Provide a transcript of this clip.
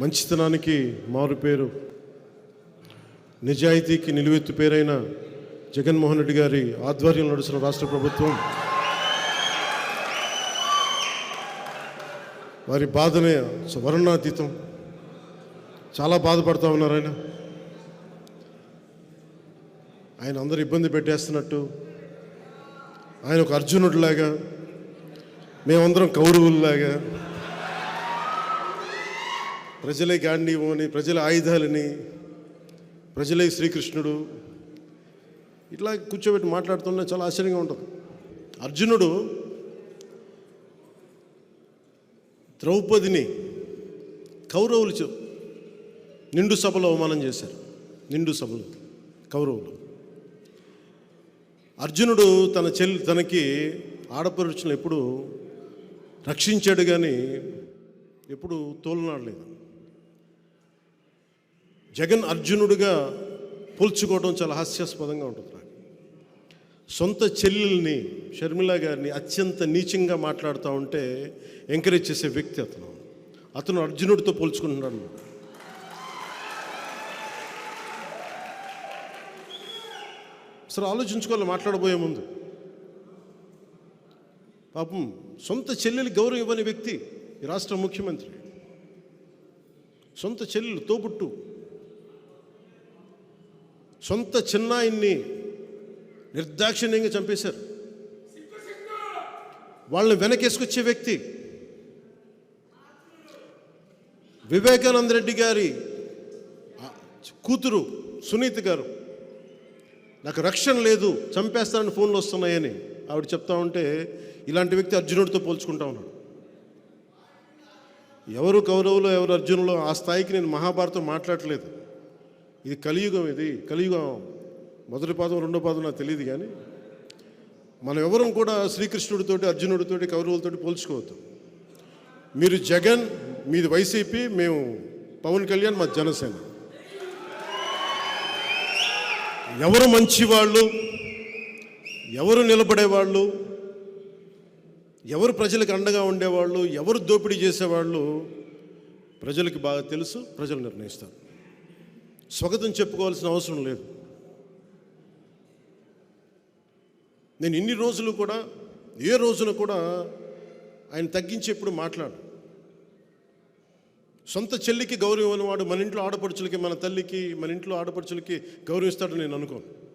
మంచితనానికి మారు పేరు. నిజాయితీకి నిలువెత్తు పేరైన జగన్మోహన్ రెడ్డి గారి ఆధ్వర్యంలో నడుస్తున్న రాష్ట్ర ప్రభుత్వం వారి బాధనే వర్ణాతీతం చాలా బాధపడుతూ ఉన్నారు ఆయన. ఆయన అందరు ఇబ్బంది పెట్టేస్తున్నట్టు. ఆయన ఒక అర్జునుడిలాగా మేమందరం కౌరవుల్లాగా ప్రజలే గాంధీవని ప్రజల ఆయుధాలని ప్రజలే శ్రీకృష్ణుడు. ఇట్లా కూర్చోబెట్టి మాట్లాడుతున్నా చాలా ఆశ్చర్యంగా ఉంటుంది. అర్జునుడు ద్రౌపదిని కౌరవులు నిండు సభలో అవమానం చేశారు. నిండు సభలో కౌరవులు. అర్జునుడు తన చెల్లి తనకి ఆడపరుచులు ఎప్పుడు రక్షించాడు కానీ ఎప్పుడు తోలనాడలేదు. జగన్ అర్జునుడిగా పోల్చుకోవడం చాలా హాస్యాస్పదంగా ఉంటుంది నాకు. సొంత చెల్లెల్ని షర్మిల గారిని అత్యంత నీచంగా మాట్లాడుతూ ఉంటే ఎంకరేజ్ చేసే వ్యక్తి అతను. అతను అర్జునుడితో పోల్చుకుంటున్నాడు. అసలు ఆలోచించుకోవాలి మాట్లాడబోయే ముందు. పాపం సొంత చెల్లెలు గౌరవం ఇవ్వని వ్యక్తి ఈ రాష్ట్ర ముఖ్యమంత్రి. సొంత చెల్లెలు తోబుట్టు. సొంత చిన్నాయిన్ని నిర్దాక్షిణ్యంగా చంపేశారు. వాళ్ళని వెనకేసుకొచ్చే వ్యక్తి వివేకానంద రెడ్డి గారి కూతురు సునీత గారు. నాకు రక్షణ లేదు చంపేస్తానని ఫోన్లు వస్తున్నాయని ఆవిడ చెప్తా ఉంటే ఇలాంటి వ్యక్తి అర్జునుడితో పోల్చుకుంటా ఉన్నాడు. ఎవరు కౌరవులో ఎవరు అర్జునులో ఆ స్థాయికి నేను మహాభారతం మాట్లాడట్లేదు ఇది కలియుగం ఇది. కలియుగం మొదటి పాదం రెండో పాదం నాకు తెలియదు కానీ మనం ఎవరం కూడా శ్రీకృష్ణుడితోటి అర్జునుడితోటి కౌరవులతోటి పోల్చుకోవద్దు. మీరు జగన్ మీది వైసీపీ మేము పవన్ కళ్యాణ్ మా జనసేన. ఎవరు మంచివాళ్ళు ఎవరు నిలబడేవాళ్ళు ఎవరు ప్రజలకు అండగా ఉండేవాళ్ళు ఎవరు దోపిడీ చేసేవాళ్ళు ప్రజలకు బాగా తెలుసు ప్రజలు నిర్ణయిస్తారు. స్వాగతం చెప్పుకోవాల్సిన అవసరం లేదు. నేను ఇన్ని రోజులు కూడా ఏ రోజున కూడా ఆయన తగ్గించి ఎప్పుడు మాట్లాడు సొంత చెల్లికి గౌరవం అనేవాడు మన ఇంట్లో ఆడపడుచులకి మన తల్లికి మన ఇంట్లో ఆడపడుచులకి గౌరవిస్తాడు నేను అనుకోను.